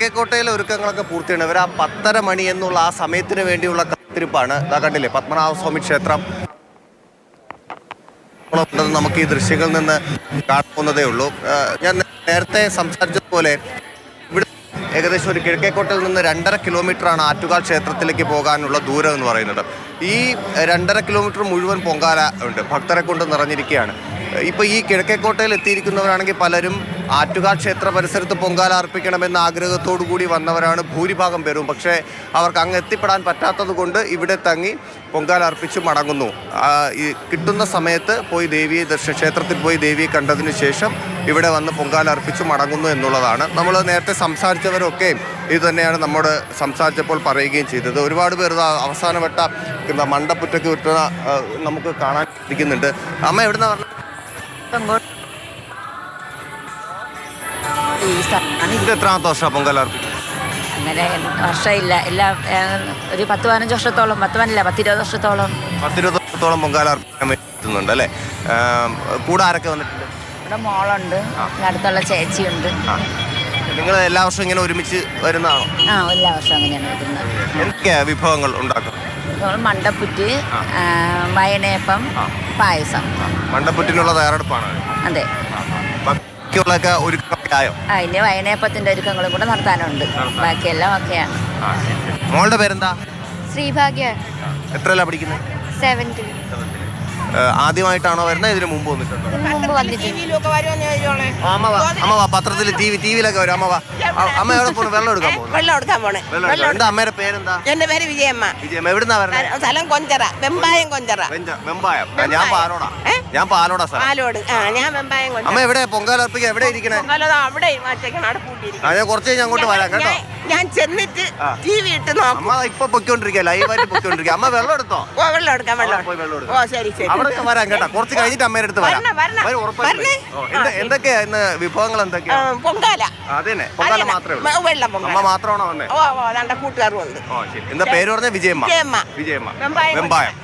കിഴക്കേക്കോട്ടയിലെ ഒരുക്കങ്ങളൊക്കെ പൂർത്തിയാണ്. ഇവർ ആ പത്തര മണി എന്നുള്ള ആ സമയത്തിന് വേണ്ടിയുള്ള കാത്തിരിപ്പാണ്. ഇതാ കണ്ടില്ലേ പത്മനാഭസ്വാമി ക്ഷേത്രം. നമുക്ക് ഈ ദൃശ്യങ്ങളിൽ നിന്ന് കാണാവുന്നതേ ഉള്ളൂ. ഞാൻ നേരത്തെ സംസാരിച്ചതുപോലെ ഇവിടെ ഏകദേശം ഒരു കിഴക്കേക്കോട്ടയിൽ നിന്ന് രണ്ടര കിലോമീറ്ററാണ് ആറ്റുകാൽ ക്ഷേത്രത്തിലേക്ക് പോകാനുള്ള ദൂരം എന്ന് പറയുന്നത്. ഈ രണ്ടര കിലോമീറ്റർ മുഴുവൻ പൊങ്കാല ഉണ്ട്. ഭക്തരെ കൊണ്ട് നിറഞ്ഞിരിക്കുകയാണ്. ഇപ്പോൾ ഈ കിഴക്കേക്കോട്ടയിൽ എത്തിയിരിക്കുന്നവരാണെങ്കിൽ പലരും ആറ്റുകാൽ ക്ഷേത്ര പരിസരത്ത് പൊങ്കാല അർപ്പിക്കണമെന്ന ആഗ്രഹത്തോടു കൂടി വന്നവരാണ് ഭൂരിഭാഗം പേരും. പക്ഷേ അവർക്ക് അങ്ങ് എത്തിപ്പെടാൻ പറ്റാത്തതുകൊണ്ട് ഇവിടെ തങ്ങി പൊങ്കാല അർപ്പിച്ച് മടങ്ങുന്നു. ഈ കിട്ടുന്ന സമയത്ത് പോയി ദേവിയെ ദർശന ക്ഷേത്രത്തിൽ പോയി ദേവിയെ കണ്ടതിന് ശേഷം ഇവിടെ വന്ന് പൊങ്കാല അർപ്പിച്ച് മടങ്ങുന്നു എന്നുള്ളതാണ്. നമ്മൾ നേരത്തെ സംസാരിച്ചവരൊക്കെ ഇത് തന്നെയാണ് നമ്മോട് സംസാരിച്ചപ്പോൾ പറയുകയും ചെയ്തത്. ഒരുപാട് പേർ അവസാനവട്ട എന്താ മണ്ടപ്പുറ്റൊക്കെ വിട്ടുന്ന നമുക്ക് കാണാൻ ഇരിക്കുന്നുണ്ട്. അമ്മ എവിടുന്ന പറഞ്ഞു ഇത് എത്രാമത്തെ വർഷമാണ് പൊങ്കാല അർപ്പിക്കുന്നത് അങ്ങനെ വർഷമില്ല. എല്ലാം ഒരു പത്ത് പതിനഞ്ച് വർഷത്തോളം പത്ത് പതിനല്ല പത്തിരുപത് വർഷത്തോളം. പത്തിരുപത് വർഷത്തോളം പൊങ്കാല അർപ്പിക്കാൻ എത്തുന്നുണ്ട് അല്ലേ? കൂടെ ആരൊക്കെ വന്നിട്ടുണ്ട്? ഇവിടെ മോളുണ്ട് അടുത്തുള്ള ചേച്ചിയുണ്ട്. നിങ്ങൾ എല്ലാ വർഷവും ഇങ്ങനെ ഒരുമിച്ച് വരുന്നതാണോ? ആ എല്ലാ വർഷവും അങ്ങനെയാണ് വരുന്നത്. എന്തൊക്കെയാ വിഭവങ്ങൾ ഉണ്ടാക്കും മണ്ടപ്പുറ്റ് വയനേപ്പം പായസം. മണ്ടപ്പുറ്റിനുള്ള തയ്യാറെടുപ്പാണ്. അതെ. ബാക്കിയുള്ളതൊക്കെ ഒരുക്കമൊക്കെ ആയോ ആ വയനയപ്പത്തിന്റെ ഒരുക്കങ്ങളും കൂടെ നടത്താനുണ്ട്. ബാക്കിയെല്ലാം ഒക്കെയാണ്. മോളുടെ പേരെന്താ? ശ്രീഭാഗ്യ. എത്രയല്ല പഠിക്കുന്നത്? സെവൻത്തിൽ ആദ്യമായിട്ടാണോ വരുന്നത്? ഇതിന് മുമ്പ് വന്നിട്ടുണ്ടോ? അമ്മ വാ അമ്മ വാ പത്രത്തിൽ ടി വി ടി വിയിലൊക്കെ വരും. അമ്മ വാ. അമ്മ എവിടെ പോണു? വെള്ളം എടുക്കാൻ പോകുന്നു വെള്ളം എടുക്കാൻ പോണേ. വെള്ളം എടുക്കാൻ. എന്താ അമ്മയുടെ പേരെന്താ? എന്റെ പേര് വിജയമ്മ. വിജയമ്മ എവിടുന്നാ വരണേ? സ്ഥലം കൊഞ്ചറ വെമ്പായം കൊഞ്ചറ. വെഞ്ച- വെമ്പായം. ആ, ഞാൻ പാലോടാ. ഞാൻ പാലോടാ സാർ പാലോട്. ആ ഞാൻ വെമ്പായം കൊഞ്ചറ. അമ്മ എവിടെ? പൊങ്കാല അർപ്പിക്കാൻ എവിടെ ഇരിക്കണേ? പൊങ്കാലത് അവിടെ വച്ചേക്കാണ് അവിടെ പൂട്ടിയിരിക്കുന്നത് ആ ഞാൻ കുറച്ച് കഴിഞ്ഞ് അങ്ങോട്ട് വരാം കേട്ടോ. ഞാൻ- ഞാൻ ചെന്നിട്ട്. ടി വി ഇട്ട് നോക്കും. അമ്മ ഇപ്പൊ പൊയ്ക്കൊണ്ടിരിക്കുക ലൈവായിട്ട് പൊയ്ക്കൊണ്ടിരിക്കുക. അമ്മ വെള്ളം എടുത്തോ? ഓ വെള്ളം എടുക്കാം വെള്ളം പോയി വെള്ളം എടുക്കാം. എടുക്കാം. ഓ ശരി ശരി. അവിടെ ഞാൻ വരാം കേട്ടോ. കുറച്ച് കഴിഞ്ഞിട്ട് അമ്മയുടെ അടുത്ത് വരാം. എന്തൊക്കെയാ ഇന്ന് വിഭവങ്ങൾ എന്തൊക്കെയാ? പൊങ്കാല. അതന്നെ പൊങ്കാല മാത്രമേ ഉള്ളൂ. വെള്ളം വെള്ളം അമ്മ പൊങ്കാല മാത്രമാണോ വന്നേ? ഓ ഓ രണ്ട് കൂട്ടുകാരും ഉണ്ട്. ഓ ശരി. എന്താ പേര് പറഞ്ഞ? വിജയമ്മ. വിജയമ്മ. വെമ്പായം.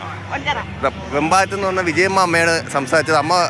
വെമ്പായത്ത് നിന്ന് വന്ന വിജയമ്മ അമ്മയാണ് സംസാരിച്ചത് അമ്മ